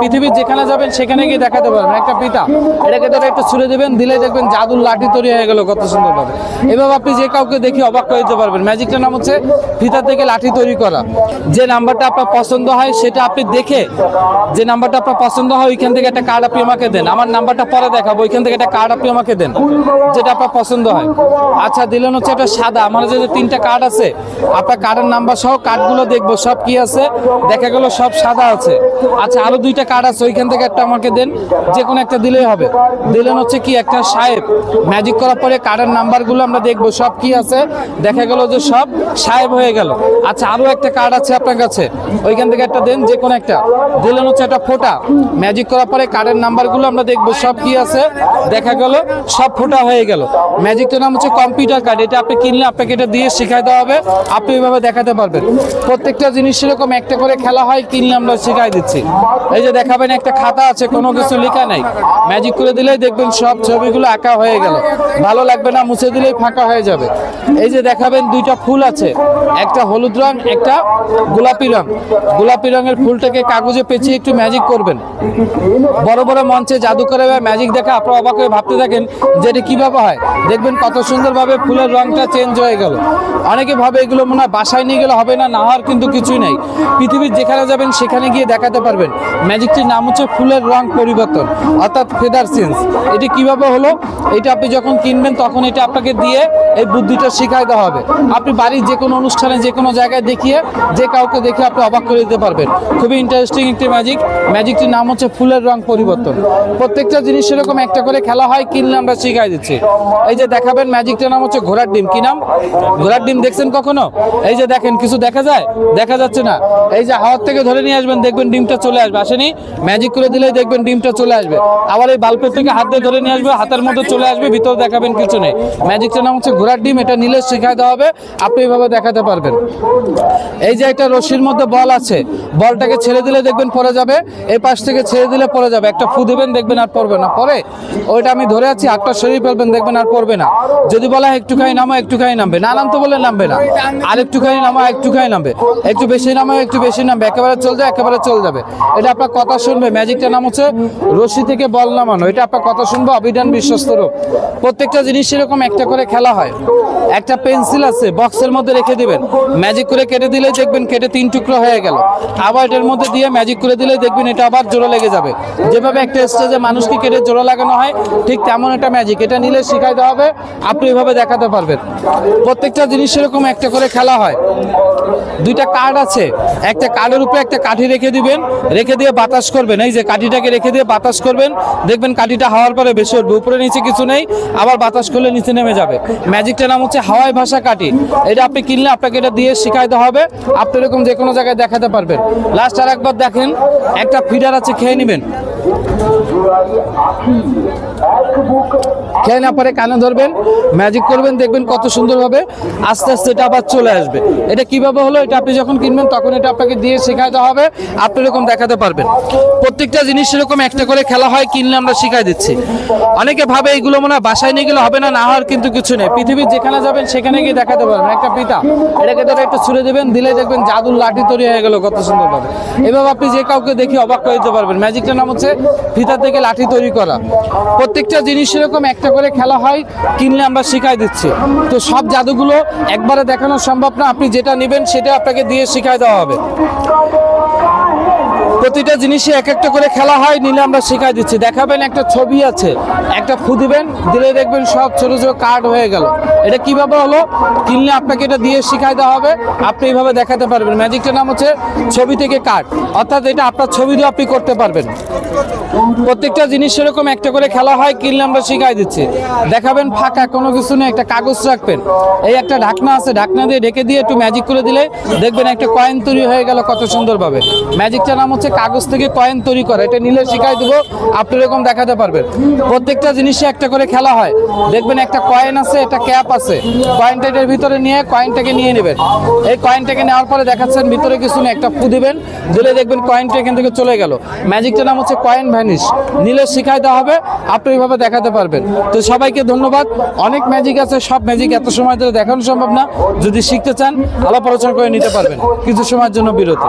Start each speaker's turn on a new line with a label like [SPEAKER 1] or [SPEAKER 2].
[SPEAKER 1] পৃথিবীর যেখানে যাবেন সেখানে গিয়ে দেখাতে পারবেন। একটা পিতা এটাকে ধরে একটু ছুড়ে দেবেন দিলে দেখবেন জাদুর লাঠি তৈরি হয়ে গেল কত সুন্দরভাবে। এভাবে আপনি যে কাউকে দেখে অবাক করে দিতে পারবেন। ম্যাজিকটার নাম হচ্ছে ফিতা থেকে লাঠি তৈরি করা। যে নাম্বারটা আপনার পছন্দ হয় সেটা আপনি দেখে যে নাম্বারটা আপনার পছন্দ হয় ওইখান থেকে একটা কার্ড আপনি আমাকে দেন। আমার নাম্বারটা পরে দেখাবো ওইখান থেকে একটা কার্ড আপনি আমাকে দেন যেটা আপনার পছন্দ হয়। আচ্ছা দিলেন হচ্ছে একটা সাদা আমার যে তিনটা কার্ড আছে আপনার কার্ডের নাম্বার সহ কার্ডগুলো দেখব সব কি আছে? দেখা গেল সব সাদা আছে। আচ্ছা আরও দুইটা কার্ড আছে, ওইখান থেকে একটা আমাকে দেন, যে কোনো একটা দিলেই হবে। দিলেন হচ্ছে কি একটা সাহেব। ম্যাজিক করার পরে কার্ডের নাম্বারগুলো আমরা দেখব, সব কি আছে? দেখা গেল যে সব সাহেব হয়ে গেল। আচ্ছা আরও একটা কার্ড আছে আপনার কাছে। ওইখান থেকে একটা দেন, যে কোনো একটা। দিলেন হচ্ছে একটা ফোটা। ম্যাজিক করার পরে কার্ডের নাম্বারগুলো আমরা দেখব, সব কি আছে? দেখা গেল, সব ফোটা হয়ে গেল। ম্যাজিকটার নাম হচ্ছে কম্পিউটার কার্ড এটা আপনি কিনলে আপনাকে এটা দিয়ে শেখাই দেওয়া হবে। আপনি এইভাবে দেখাতে পারবেন। প্রত্যেকটা জিনিস সেরকম একটা করে খেলা হয়, কিনলে আমরা শেখাই দিচ্ছি। এই যে দেখাবেন, একটা খাতা আছে, কোনো কিছু লেখা নাই। ম্যাজিক করে দিলেই দেখবেন সব ছবিগুলো আঁকা হয়ে গেল। ভালো লাগবে না, মুছে দিলেই ফাঁকা হয়ে যাবে। এই যে দেখাবেন, দুইটা ফুল আছে। একটা হলুদ রং, একটা গোলাপি রং। গোলাপি রঙের ফুলটাকে কাগজে পেঁচিয়ে একটু ম্যাজিক করবেন। বড় বড় মঞ্চে জাদু করে বা ম্যাজিক দেখে আপনারা অবাক হয়ে ভাবতে থাকেন যে এটা কীভাবে হয়। দেখবেন কত সুন্দরভাবে ফুলের রংটা চেঞ্জ হয়ে গেল। অনেকে ভাবে এগুলো মনে হয় বাসায় নিয়ে গেলে হবে না না হওয়ার কিন্তু কিছুই নেই। পৃথিবীর যেখানে যাবেন, সেখানে গিয়ে দেখাতে পারবেন। ম্যাজিকটির নাম হচ্ছে ফুলের রং পরিবর্তন, অর্থাৎ ফেদার চেঞ্জ এটি কীভাবে হলো? এটা আপনি যখন কিনবেন, তখন এটা আপনাকে দিয়ে এই বুদ্ধিটা শিখাই দেওয়া হবে। আপনি বাড়ির যে কোনো অনুষ্ঠানে, যে কোনো জায়গায় দেখিয়ে, যে কাউকে দেখে আপনি অবাক করে দিতে পারবেন। খুবই ইন্টারেস্টিং একটি ম্যাজিক ম্যাজিকটির নাম হচ্ছে ফুলের রং পরিবর্তন। প্রত্যেকটা জিনিস সেরকম একটা করে খেলা হয়, কিনলে আমরা শিখাই দিচ্ছি। এই যে দেখাবেন, ম্যাজিকটার নাম হচ্ছে ঘোড়ার ডিম। কি নাম? ঘোড়ার ডিম দেখছেন কখনো? এই যে দেখেন, কিছু দেখা যায়? দেখা যাচ্ছে না। এই যে হাওয়ার থেকে ধরে নিয়ে আসবেন, দেখবেন ডিমটা চলে আসবে। আসেনি? ম্যাজিক করে দিলেই দেখবেন ডিমটা চলে আসবে। আবার এই বাল্বের থেকে হাত দিয়ে ধরে নিয়ে আসবে, হাতের মধ্যে চলে আসবে, ভিতরে দেখাবেন কিছু নেই। ম্যাজিকটার নাম হচ্ছে ঘোড়ার ডিম, এটা নিলে শেখায় দেওয়া হবে। আপনি এইভাবে দেখাতে পারবেন। এই যে একটা রশির মধ্যে বল আছে, বলটাকে ছেড়ে দিলে দেখবেন পরে যাবে। এই পাশ থেকে ছেড়ে দিলে পরে যাবে। একটা ফু দেবেন, দেখবেন আর পড়বে না। পরে ওইটা আমি ধরে আছি হাতটা সরিয়ে ফেলবেন, দেখবেন আর পড়বে না। যদি বলা হয় একটুখানি নামো, একটুখানি নামবে। না নামতে বলে নামবে না। আর একটুখানি নামো একটুখানি নামবে। একটু বেশি নামো, একটু বেশি নামবে। একেবারে চল যাবে একেবারে চল যাবে। এটা আপনার কথা শুনবে। ম্যাজিকটার নাম হচ্ছে রশি থেকে বল নামানো। এটা আপনার কথা শুনব অবিধান বিশ্বস্ত রূপ প্রত্যেকটা জিনিস এরকম একটা করে খেলা হয়। একটা পেন্সিল আছে, বক্সের মধ্যে রেখে দিবেন। ম্যাজিক করে কেটে দিলে দেখবেন কেটে তিন টুকরো হয়ে গেল। আবার এটার মধ্যে দিয়ে ম্যাজিক করে দিলে দেখবেন এটা আবার জোড়া লেগে যাবে। যেভাবে একটা স্টেজে মানুষকে কেটে জোড়া লাগানো হয়, ঠিক তেমন একটা ম্যাজিক। এটা নিলে শিখাই দেওয়া হবে, আপনি এভাবে দেখাতে পারবেন। প্রত্যেকটা জিনিস এরকম একটা করে খেলা হয়। দুইটা কার্ড আছে। একটা কার্ডের উপরে একটা কাঠি রেখে দিবেন। রেখে দিয়ে বাতাস করবেন এই যে কাঠিটাকে রেখে দিয়ে বাতাস করবেন দেখবেন কাঠিটা হাওয়ার পরে বেশি উঠবে উপরে নিচে কিছু নেই আবার বাতাস করলে নিচে নেমে যাবে ম্যাজিকটার নাম হচ্ছে হাওয়াই ভাষা কাঠি এটা আপনি কিনলে আপনাকে এটা দিয়ে শিখাইতে হবে আপনি এরকম যে কোনো জায়গায় দেখাতে পারবেন লাস্ট আর একবার দেখেন একটা ফিডার আছে খেয়ে নেবেন খেয়ে না পরে কানে ধরবেন ম্যাজিক করবেন, দেখবেন কত সুন্দরভাবে আস্তে আস্তে এটা আবার চলে আসবে। এটা কীভাবে হলো, এটা আপনি যখন কিনবেন, তখন এটা আপনাকে দিয়ে শেখাতে হবে, আপনি এরকম দেখাতে পারবেন। প্রত্যেকটা জিনিস এরকম একটা করে খেলা হয়, কিনলে আমরা শিখাই দিচ্ছি। অনেকে ভাবে এইগুলো মনে হয় বাসায় নিয়ে গেলে হবে না না হওয়ার কিন্তু কিছু নেই। পৃথিবীর যেখানে যাবেন, সেখানে গিয়ে দেখাতে পারবেন। একটা পিতা এটাকে ধরে একটু ছুড়ে দেবেন, দিলে দেখবেন জাদুর লাঠি তৈরি হয়ে গেল কত সুন্দরভাবে। এভাবে আপনি যে কাউকে দেখে অবাক করে দিতে পারবেন। ম্যাজিকটার নাম হচ্ছে ফিতা থেকে লাঠি তৈরি করা। প্রত্যেকটা জিনিস এরকম একটা করে খেলা হয়, কিনলে আমরা শিখাই দিচ্ছি। তো সব জাদুগুলো একবারে দেখানো সম্ভব না, আপনি যেটা নেবেন সেটা আপনাকে দিয়ে শিখাই দেওয়া হবে। প্রতিটা জিনিসে এক একটা করে খেলা হয়, নিলে আমরা শিখাই দিচ্ছি। দেখাবেন একটা ছবি আছে, একটা ফু দিবেন, দিলে দেখবেন সব ছোট ছোট কার্ড হয়ে গেল। এটা কীভাবে হলো? কিনলে আপনাকে এটা দিয়ে শিখাই দেওয়া হবে, আপনি এইভাবে দেখাতে পারবেন। ম্যাজিকটার নাম হচ্ছে ছবি থেকে কার্ড। অর্থাৎ এটা আপনার ছবি দিয়ে আপনি করতে পারবেন। প্রত্যেকটা জিনিস সেরকম, একটা করে খেলা হয় কিনলে আমরা শিখাই দিচ্ছি। দেখাবেন ফাঁকা, কোনো কিছু নেই, একটা কাগজ রাখবেন। এই একটা ঢাকনা আছে, ঢাকনা দিয়ে ঢেকে দিয়ে একটু ম্যাজিক করে দিলে দেখবেন একটা কয়েন তৈরি হয়ে গেল কত সুন্দরভাবে। ম্যাজিকটার নাম হচ্ছে কাগজ থেকে কয়েন তৈরি করা। এটা নিলে শিখাই দেবো, আপনি এরকম দেখাতে পারবেন। প্রত্যেকটা জিনিসে একটা করে খেলা হয়। দেখবেন একটা কয়েন আছে, একটা ক্যাপ আছে। কয়েনটা এটার ভিতরে নিয়ে কয়েনটাকে নিয়ে নেবেন। এই কয়েনটাকে নেওয়ার পরে দেখাচ্ছেন, ভিতরে কিছু নেই, একটা ফু দিবেন। দিলে দেখবেন কয়েনটা এখান থেকে চলে গেল। ম্যাজিকটার নাম হচ্ছে কয়েন ভ্যানিশ নিলে শিখাইতে হবে, আপনি ওইভাবে দেখাতে পারবেন। তো সবাইকে ধন্যবাদ। অনেক ম্যাজিক আছে, সব ম্যাজিক এত সময় ধরে দেখানো সম্ভব না। যদি শিখতে চান, আলাপ আলোচনা করে নিতে পারবেন। কিছু সময়ের জন্য বিরতি।